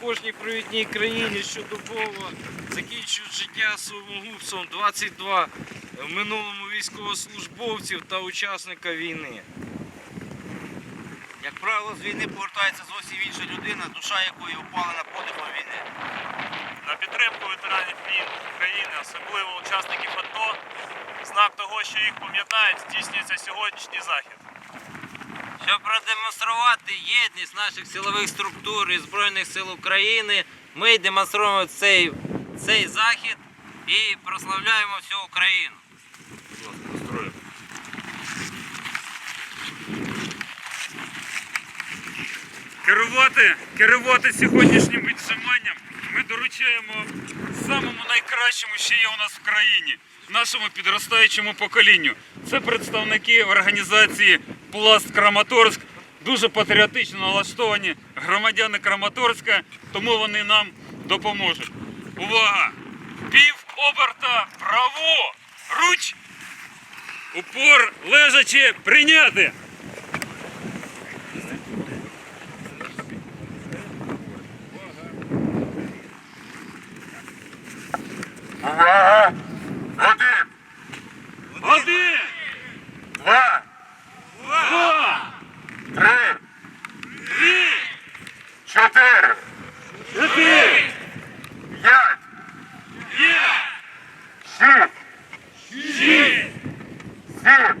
кожній привітній країні щодобово закінчують життя самогубством 22 в минулому військовослужбовців та учасника війни. Як правило, з війни повертається зовсім інша людина, душа якої опалена подихом війни. на підтримку ветеранів війн України, особливо учасників АТО. Знак того, що їх пам'ятають, здійснюється сьогоднішній захід. Щоб продемонструвати єдність наших силових структур і Збройних сил України, ми демонструємо цей, цей захід і прославляємо всю Україну. Керувати, керувати сьогоднішнім віджиманням ми доручаємо самому найкращому, що є у нас в країні, нашому підростаючому поколінню. Це представники організації Пласт Краматорськ, дуже патріотично налаштовані громадяни Краматорська, тому вони нам допоможуть. Увага! Пів оберта право! Руч! Упор лежачи прийняти! Увага! Один, Один! два, Два! три, Три! чотири, Чотири! п'ять, П'ять! шість, Шість! сім, Сім!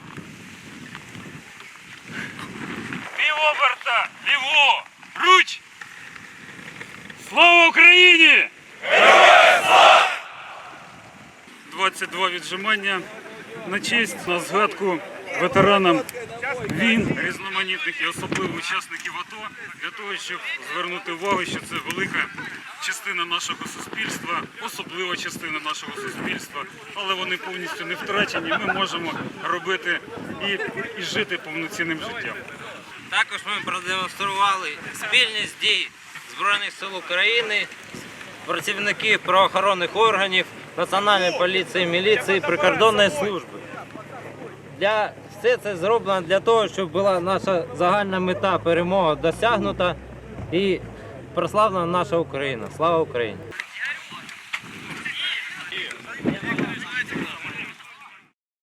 Україні! Героям слава! 22 віджимання на честь, на згадку ветеранам війн, різноманітних і особливо учасників АТО, для того, щоб звернути увагу, що це велика частина нашого суспільства, особлива частина нашого суспільства, але вони повністю не втрачені. Ми можемо робити і, і жити повноцінним життям. Також ми продемонстрували спільність дій Збройних сил України, працівників правоохоронних органів, Національної поліції, міліції, прикордонної служби. Для все це зроблено для того, щоб була наша загальна мета перемога досягнута і прославлена наша Україна. Слава Україні!